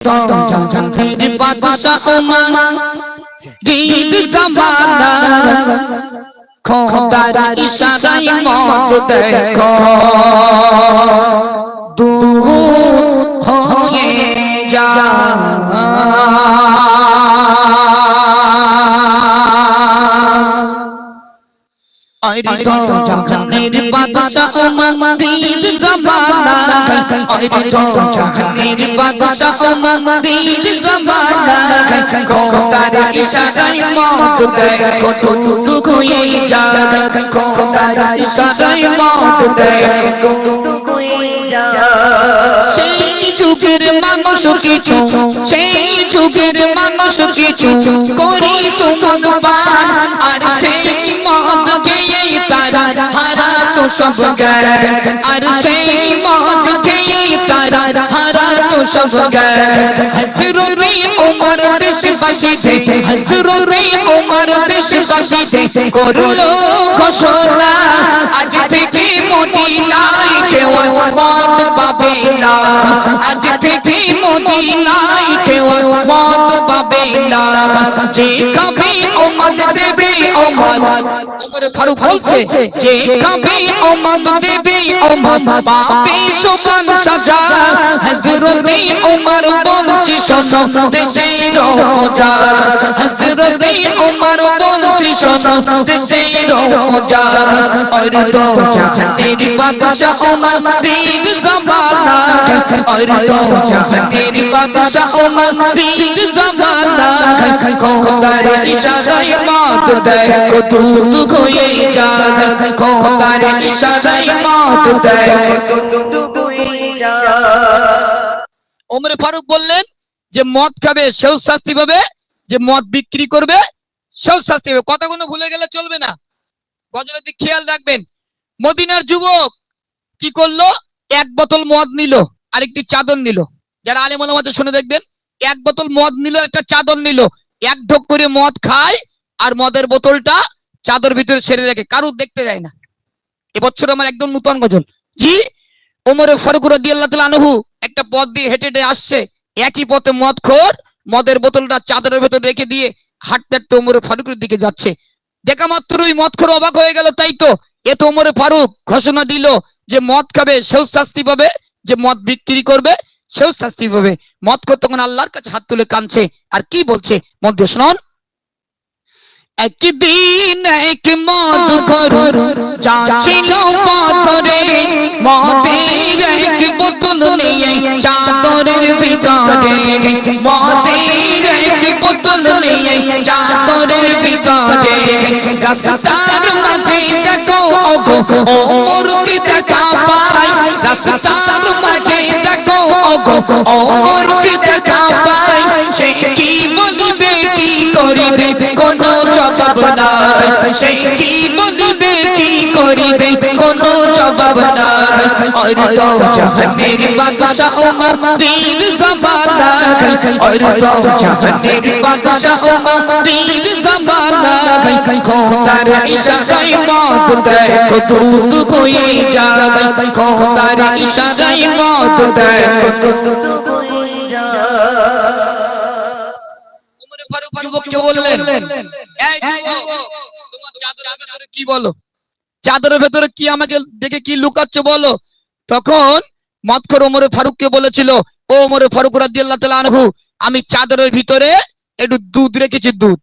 তো জাহানের বাদশাহ ওমর দিন জামানা খোদার ইশারায় আরে তো জাহানের বাদশাহ দিন জামানা আরে তো জাহানের বাদশাহ দিন জামানা ইশারায় মত দেখো দূর হয়ে যা খোদার ইশারায় মত দেখো সেই যুগের মানুষ কিছু সেই যুগের মানুষ কিছু করি তোমার খেয়ে তারা হারা তো সব জ্ঞান আর সেই মদ খেয়ে তারা হারা তো সব জ্ঞান হজরতে ওমর দেশবাসীতে হজরতে ওমর দেশবাসীতে করল ঘোষণা। আজ থেকে মদিনায় কেউ মদ পাবে না। আজ থেকে মদিনায় কেউ মত পাবে না। যে কবি ওমদ দেবে ওমদ। ওমর ফারুক বলছে, যে কবি ওমদ দেবে ওমদ। পাবে সুবন সাজা। হযরত ওমর বলছে, শোনো দেশে রোজা। হযরত ওমর বলছে, শোনো দেশে রোজা। আর তো জাহানের বাদশা ওমর দিন জামানা। আর তো মেহের বাদশাহ খোদার ইশারায় খোদার ইশারায় ওমর ফারুক বললেন যে, মদ খাবে, সেও শাস্তি পাবে। যে, মদ বিক্রি করবে, সেও শাস্তি পাবে। কথাগুলো ভুলে গেলে চলবে না। গজলের দিক খেয়াল রাখবেন, মদিনার যুবক কি করল? এক বোতল মদ নিল, আরেকটি চাদর নিল। যারা আলেম মাঝে শুনে দেখবেন, এক বোতল মদ নিল, একটা চাদর নিল। এক ঢোক করে মদ খায়, আর মদের বোতলটা চাদর ভিতরে ছেড়ে রেখে, কারুর দেখতে যায় না। এবছর আমার একদম নূতন গজল। জি, ওমরে ফারুক একটা পথ দিয়ে হেঁটে হেঁটে আসছে। একই পথে মদ খোর মদের বোতলটা চাদরের ভেতর রেখে দিয়ে হাঁটতে হাঁটতে ওমরে ফারুকের দিকে যাচ্ছে। দেখা মাত্রই মদ খোর অবাক হয়ে গেল, তাই তো। এ তো ওমরে ফারুক ঘোষণা দিল যে মদ খাবে, সেও শাস্তি পাবে, যে মদ বিক্রি করবে সেও শাস্তি পাবে। মদ খোর তখন আল্লাহর কাছে হাত তুলে কাঁদছে, আর কি বলছে? মদ শুনুন। একদিন এক মদ ঘর যাচ্ছিল পথরে, মদের এক বোতল নিয়ে চাদরের ভিতরে। মদের এক বোতল নিয়ে চাদরের ভিতরে। রাস্তার মাঝে দেখো ও মুরগি দেখা পাই দেখো ওগো ও মুরগি দেখা পাই সে কি বলবে কি করিবে? কোনো জবাব নাই। সে কি কি और तो जहानेर बादशाह उमर दीन जमाना और तो जहानेर बादशाह उमर दीन जमाना खोदार इशाराय मौत दे को दूध कोई जाए खोदार इशाराय मौत दे को दूध कोई উমরে ফারুক যুবককে বললেন এই যুবক তোমার চাদরের ভেতরে কি বলো চাদরের ভেতরে কি আমাকে দেখে কি লুকাচ্ছ বলো? তখন মতখর ওমরে ফারুককে বলেছিল ও ওমরে ফারুক রাদিয়াল্লাহু তাআলা আনহু আমি চাদরের ভিতরে একটু দুধ রেখেছি দুধ।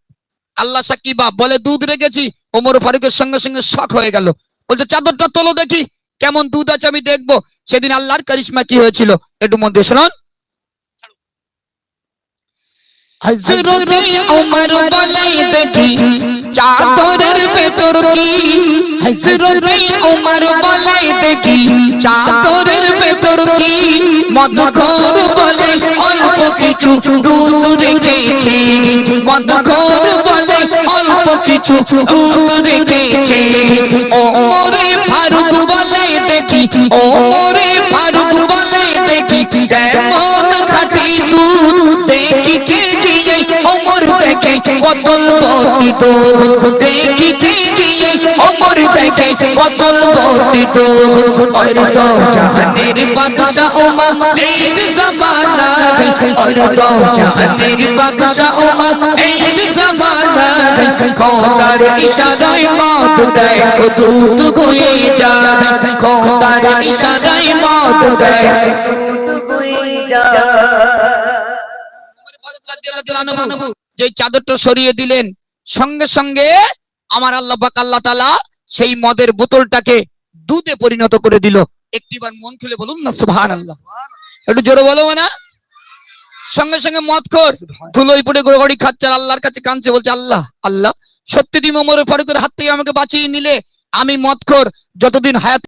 আল্লাহ সাক্ষী বাপ বলে দুধ রেখেছি ওমর ফারুকের সঙ্গে সঙ্গে শখ হয়ে গেল। বলছে চাদরটা তোলো দেখি কেমন দুধ আছে আমি দেখব। সেদিন আল্লাহর কারিশমা কি হয়েছিল? একটু মধ্যে শুনুন। হজরতে উমর বলে দেখি চাদরের ভেতর কি হজরতে উমর বলে, দেখি চাদরের ভেতর কি? মদখোর বলে, অল্প কিছু দুধ রেখেছে। মদখোর বলে, অল্প কিছু দুধ রেখেছে। ওমরে ফারুক বলে, দেখি ওমরে ফারুক বলে, দেখি কেমন খাটি দুধ। দেখিতে গিয়ে ওমর দেখে বদল গিয়ে ওমর দেখে বদল জাহানের ওমা, এই জামানা জাহানের ওমা, এই জামানা খোদার ইশারায় মত দেয় খোদার ইশারায় মত দেয় যে চাদরটা সরিয়ে দিলেন, সঙ্গে সঙ্গে আমার আল্লাহ পাক আল্লাহ তালা সেই মদের বোতলটাকে দুধে পরিণত করে দিল। একটিবার মন খুলে বলুন না সুহান আল্লাহ একটু জোরে বলো না। সঙ্গে সঙ্গে মদ কর ধুলোই পড়ে গোড়াগড়ি খাচ্ছার আল্লাহর কাছে কাঁদছে বলছে আল্লাহ আল্লাহ সত্যি দিন ওমর ফারুকের হাত থেকে আমাকে বাঁচিয়ে নিলে। আমি মদ খোর। যতদিন হায়াত